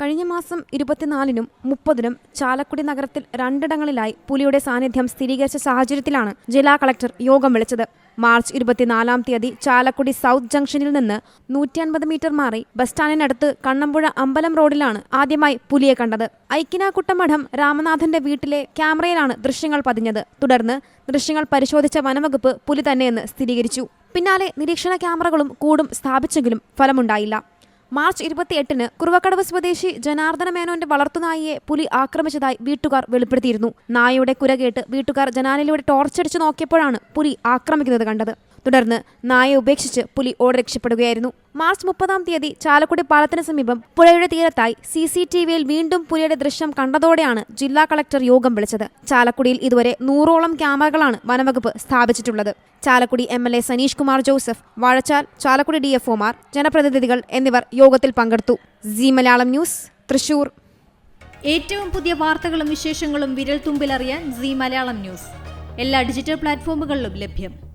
കഴിഞ്ഞ മാസം ഇരുപത്തിനാലിനും മുപ്പതിനും ചാലക്കുടി നഗരത്തിൽ രണ്ടിടങ്ങളിലായി പുലിയുടെ സാന്നിധ്യം സ്ഥിരീകരിച്ച സാഹചര്യത്തിലാണ് ജില്ലാ കളക്ടർ യോഗം വിളിച്ചത്. മാർച്ച് ഇരുപത്തിനാലാം തീയതി ചാലക്കുടി സൗത്ത് ജംഗ്ഷനിൽ നിന്ന് നൂറ്റി അൻപത് മീറ്റർ മാറി ബസ് സ്റ്റാൻഡിനടുത്ത് കണ്ണമ്പുഴ അമ്പലം റോഡിലാണ് ആദ്യമായി പുലിയെ കണ്ടത്. ഐക്കിനാക്കുട്ടമഠം രാമനാഥന്റെ വീട്ടിലെ ക്യാമറയിലാണ് ദൃശ്യങ്ങൾ പതിഞ്ഞത്. തുടർന്ന് ദൃശ്യങ്ങൾ പരിശോധിച്ച വനവകുപ്പ് പുലി തന്നെയെന്ന് സ്ഥിരീകരിച്ചു. പിന്നാലെ നിരീക്ഷണ ക്യാമറകളും കൂടും സ്ഥാപിച്ചെങ്കിലും ഫലമുണ്ടായില്ല. മാർച്ച് ഇരുപത്തിയെട്ടിന് കുറുവക്കടവ് സ്വദേശി ജനാർദ്ദന മേനോന്റെ വളർത്തുനായിയെ പുലി ആക്രമിച്ചതായി വീട്ടുകാർ വെളിപ്പെടുത്തിയിരുന്നു. നായയുടെ കുര കേട്ട് വീട്ടുകാർ ജനാലിലൂടെ ടോർച്ചടിച്ചു നോക്കിയപ്പോഴാണ് പുലി ആക്രമിക്കുന്നത് കണ്ടത്. തുടർന്ന് നായയെ ഉപേക്ഷിച്ച് പുലി ഓടി രക്ഷപ്പെടുകയായിരുന്നു. മാർച്ച് മുപ്പതാം തീയതി ചാലക്കുടി പാലത്തിന് സമീപം പുഴയുടെ തീരത്തായി സി സി ടി വിയിൽ വീണ്ടും പുലിയുടെ ദൃശ്യം കണ്ടതോടെയാണ് ജില്ലാ കളക്ടർ യോഗം വിളിച്ചത്. ചാലക്കുടിയിൽ ഇതുവരെ നൂറോളം ക്യാമറകളാണ് വനവകുപ്പ് സ്ഥാപിച്ചിട്ടുള്ളത്. Chalakudy M L A Sanish Kumar Joseph Vazhachal Chalakudy D F ഒമാർ ജനപ്രതിനിധികൾ എന്നിവർ യോഗത്തിൽ പങ്കെടുത്തു. C Malayalam news Thrissur. ഏറ്റവും പുതിയ വാർത്തകളും വിശേഷങ്ങളും വിരൽ തുമ്പിലറിയാൻ സി മലയാളം ന്യൂസ്. എല്ലാ ഡിജിറ്റൽ പ്ലാറ്റ്ഫോമുകളിലും ലഭ്യം.